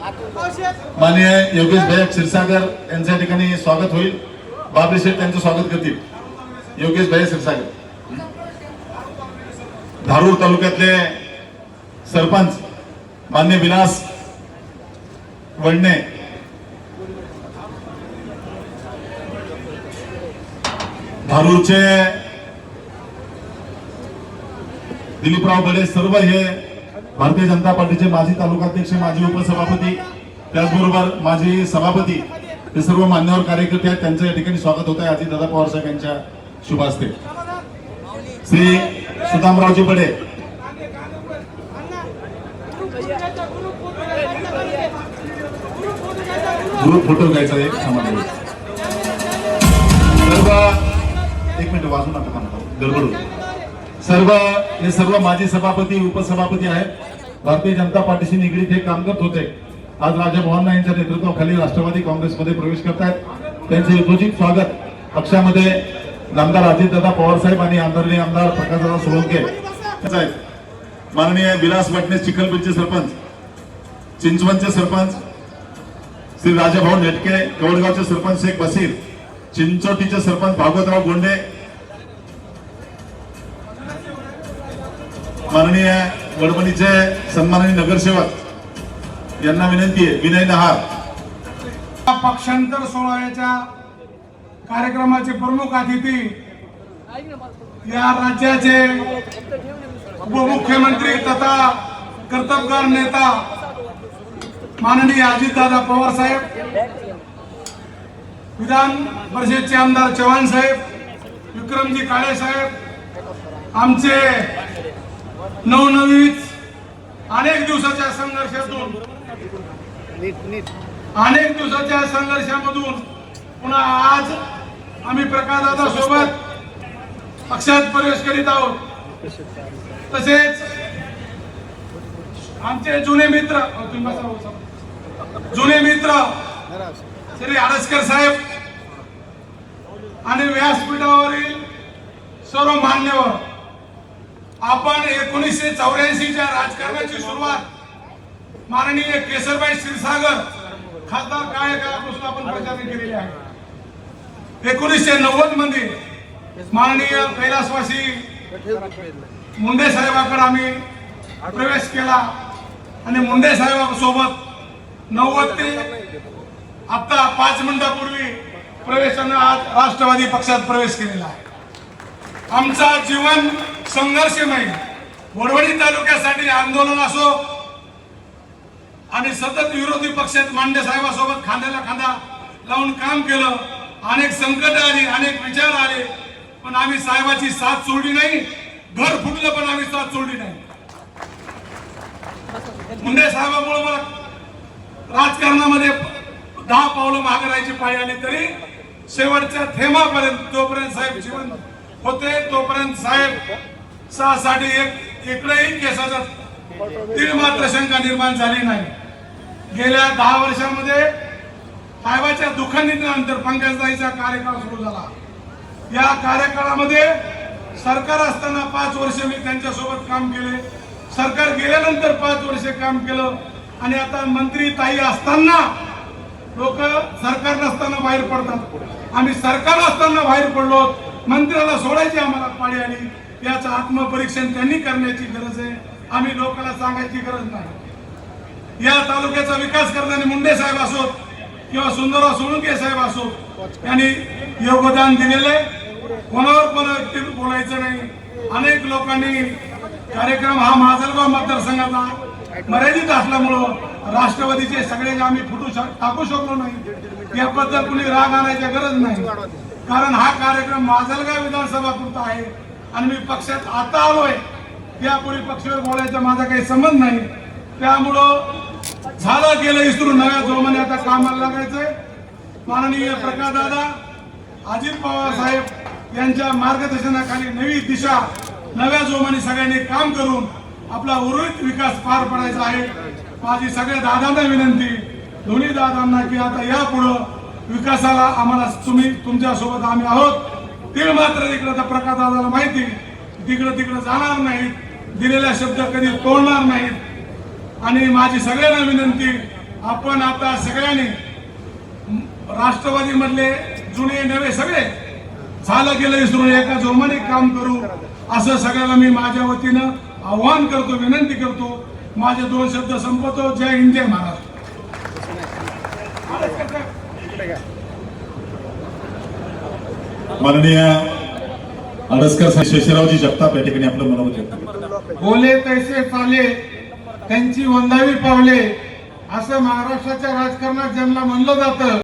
माननीय योगेश भाई क्षीरसागर यांच्या ठिकाणी स्वागत होईल. बाबरी शेठ त्यांचं स्वागत करतील. योगेश भाई क्षीरसागर. धारूर तालुक्यातले सरपंच मान्य विलास वडणे. धारूरचे दिलीपराव गडे सर्व हे भारतीय जनता पार्टीचे माजी तालुकाध्यक्ष माजी उपसभापती त्याचबरोबर माजी सभापती हे सर्व मान्यवर कार्यकर्ते आहेत. त्यांचं या ठिकाणी स्वागत होत आहे अजितदादा पवार साहेब यांच्या शुभास्ते श्री सुदामरावजी बडे ग्रुप फोटो घ्यायचा एक समाज सर्व एक मिनिट वाजू नका थांबा. सर्व हे सर्व माजी सभापती उपसभापती आहेत. भारतीय जनता पार्टीशी निगडीत हे काम करत होते आज राजा मोहन यांच्या नेतृत्वाखाली राष्ट्रवादी काँग्रेसमध्ये प्रवेश करतायत त्यांचे यथोचित स्वागत पक्षामध्ये नामदार अजितदादा पवारसाहेब आणि आदरणीय आमदार प्रकाशदादा सोळंके आहे. माननीय विलास वटणे चिखलपीरचे सरपंच चिंचवणचे सरपंच श्री राजाभाऊ नेटके कवडगावचे सरपंच शेख बसीर चिंचोटीचे सरपंच भागवतराव गोंडे माननीय वडवणीचे सन्माननीय नगरसेवक यांना विनंती आहे विनय नहार पक्षांतर सोहळ्याच्या कार्यक्रमाचे प्रमुख अतिथी या राज्याचे उपमुख्यमंत्री तथा कर्तबगार नेता माननीय अजितदादा पवार साहेब विधान परिषदचे आमदार चव्हाण साहेब विक्रमजी काळे साहेब आमचे नवनवीच अनेक दिवसाच्या संघर्षातून अनेक दिवसाच्या संघर्षामधून पुन्हा आज आम्ही प्रकाशदादा सोबत पक्षात प्रवेश करीत आहोत. तसेच आमचे जुने मित्र जुने मित्र श्री आडसकर साहेब आणि व्यासपीठावरील सर्व मान्यवर आपण एकोणीसशे चौऱ्याऐंशीच्या राजकारणाची सुरुवात माननीय केसरबाई क्षीरसागर खासदार काय काळापासून आपण प्रचारणी केलेली आहे एकोणीसशे नव्वदमध्ये माननीय कैलासवासी मुंडे साहेबाकडे आम्ही प्रवेश केला आणि मुंडे साहेबांसोबत नव्वद ते आता पाच मिनिटापूर्वी प्रवेशानं आज राष्ट्रवादी पक्षात प्रवेश केलेला आहे. आमचा जीवन संघर्षमय वडवणी तालुक्यासाठी आंदोलन असो आणि सतत विरोधी पक्षात मांडे साहेबांसोबत खांद्याला खांदा लावून काम केलं. अनेक संकट आली अनेक विचार आले पण आम्ही साहेबाची साथ सोडली नाही. घर फुटलं पण आम्ही साथ सोडली नाही. मुंडे साहेबांबरोबर मला राजकारणामध्ये दहा पावलं मागे राहायची पाळी आली तरी शेवटच्या थेमापर्यंत जोपर्यंत साहेब जीवन होते तोपर्यंत साहेबसाठी एक इकडेही केसाचा तीळ मात्र शंका निर्माण झाली नाही. गेल्या दहा वर्षामध्ये साहेबाच्या दुःखानिधीनंतर पंकजताईचा कार्यकाळ सुरू झाला. या कार्यकाळामध्ये सरकार असताना पाच वर्ष मी त्यांच्यासोबत काम केले. सरकार गेल्यानंतर पाच वर्ष काम केलं. आणि आता मंत्री ताई असताना लोक सरकार नसताना बाहेर पडतात. आम्ही सरकार असताना बाहेर पडलो मंत्र्याला सोडायची आम्हाला पाळी आली. याचं आत्मपरीक्षण त्यांनी करण्याची गरज आहे. आम्ही लोकांना सांगायची गरज नाही. या तालुक्याचा विकास करणारे मुंडे साहेब असोत किंवा सुंदरराव सोळुंके साहेब असोत यांनी योगदान दिलेले कोणावर पण व्यक्ती बोलायचं नाही. अनेक लोकांनी कार्यक्रम हा माजलगाव मतदारसंघाचा मर्यादित असल्यामुळं राष्ट्रवादीचे सगळे आम्ही फुटू शक टाकू शकलो नाही. याबद्दल कुणी राग आणायची गरज नाही. कारण हा कार्यक्रम माजलगाव विधानसभा पुरता आहे आणि मी पक्षात आता आलोय. यापूर्वी पक्षावर बोलायचा माझा काही संबंध नाही. त्यामुळं झालं गेलं इसरून नव्या जोमाने आता कामाला लागायचंय. माननीय प्रकाश दादा अजित पवार साहेब यांच्या मार्गदर्शनाखाली नवी दिशा नव्या जोमाने सगळ्यांनी काम करून आपला उर्वरित विकास पार पडायचा आहे. माझी सगळ्या दादांना विनंती दोन्ही दादांना की आता यापुढं विकासाला आम्हाला तुम्ही तुमच्यासोबत आम्ही आहोत. ते मात्र तिकडं तर प्रकाश दादाला माहिती तिकडं तिकडं जाणार नाहीत. दिलेला शब्द कधी तोडणार नाहीत. आणि माझी सगळ्यांना विनंती आपण आता सगळ्यांनी राष्ट्रवादी मधले जुने नवे सगळे झालं गेलं विसरून एका जोमाने काम करू असं सगळ्याला मी माझ्या वतीनं आव्हान करतो विनंती करतो. माझे दोन शब्द संपवतो. जय हिंद जय महाराष्ट्र. माननीय अडसकर साहेब शेषरावजी जगताप या ठिकाणी आपलं करतात. बोले तैसे चाले त्यांची वंदावी पावले असं महाराष्ट्राच्या राजकारणात ज्यांना म्हणलं जातं